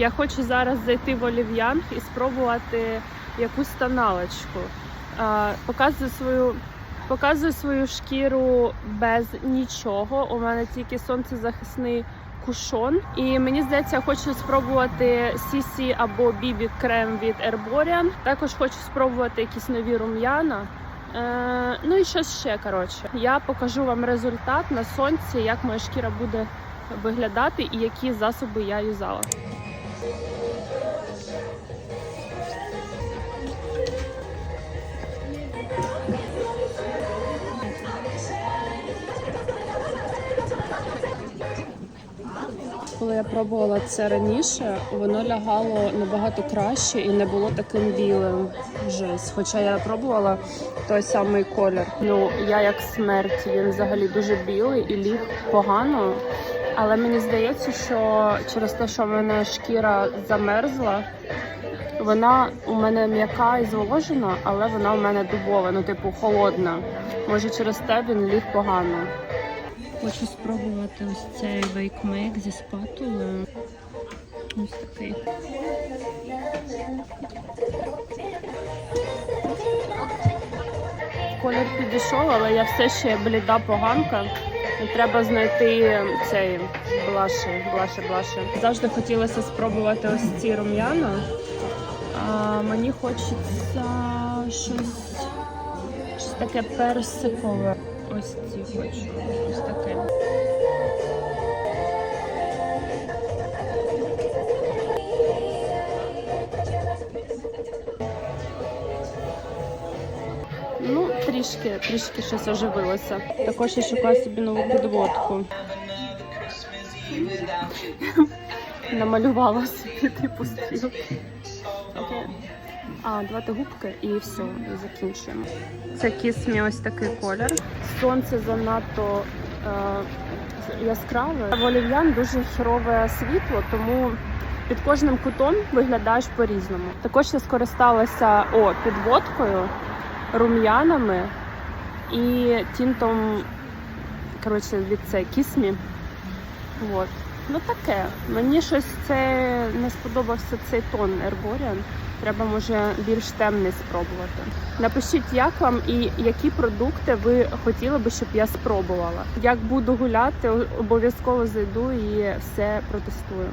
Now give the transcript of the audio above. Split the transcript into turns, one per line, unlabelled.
Я хочу зараз зайти в Олів'ян і спробувати якусь тоналочку. Показую свою. Показую свою шкіру без нічого. У мене тільки сонцезахисний кушон. І мені здається, я хочу спробувати CC або BB крем від Herborian. Також хочу спробувати якісь нові рум'яна. Е, ну і щось ще коротше. Я покажу вам результат на сонці, як моя шкіра буде виглядати і які засоби я юзала. Коли я пробувала це раніше, воно лягало набагато краще і не було таким білим. Жесть. Хоча я пробувала той самий колір. Ну я як смерть, він взагалі дуже білий і ліг погано. Але мені здається, що через те, що в мене шкіра замерзла, вона у мене м'яка і зволожена, але вона у мене дубова, ну типу холодна. Може через те він ліг погано. Хочу спробувати ось цей вейкмейк зі спатулою. Ось такий. Колір підійшов, але я все ще бліда поганка. Треба знайти цей блаше, блаше, блаше. Завжди хотілося спробувати ось ці рум'яна. Мені хочеться щось, щось таке персикове. Ось ці хочу. Ось таке. Трішки, трішки щось оживилося. Також я шукаю собі нову підводку. Намалювала собі типу стрілки. А, давайте губки і все, і закінчуємо. Це кісмі ось такий колір. Сонце занадто е, яскраве. В олів'ян дуже хірове світло, тому під кожним кутом виглядаєш по-різному. Також я скористалася о, підводкою, рум'янами і тінтом коротше, від це кісмі. От. Ну таке. Мені щось це не сподобався цей тон Herborian. Треба може більш темний спробувати. Напишіть, як вам і які продукти ви хотіли би, щоб я спробувала. Як буду гуляти, обов'язково зайду і все протестую.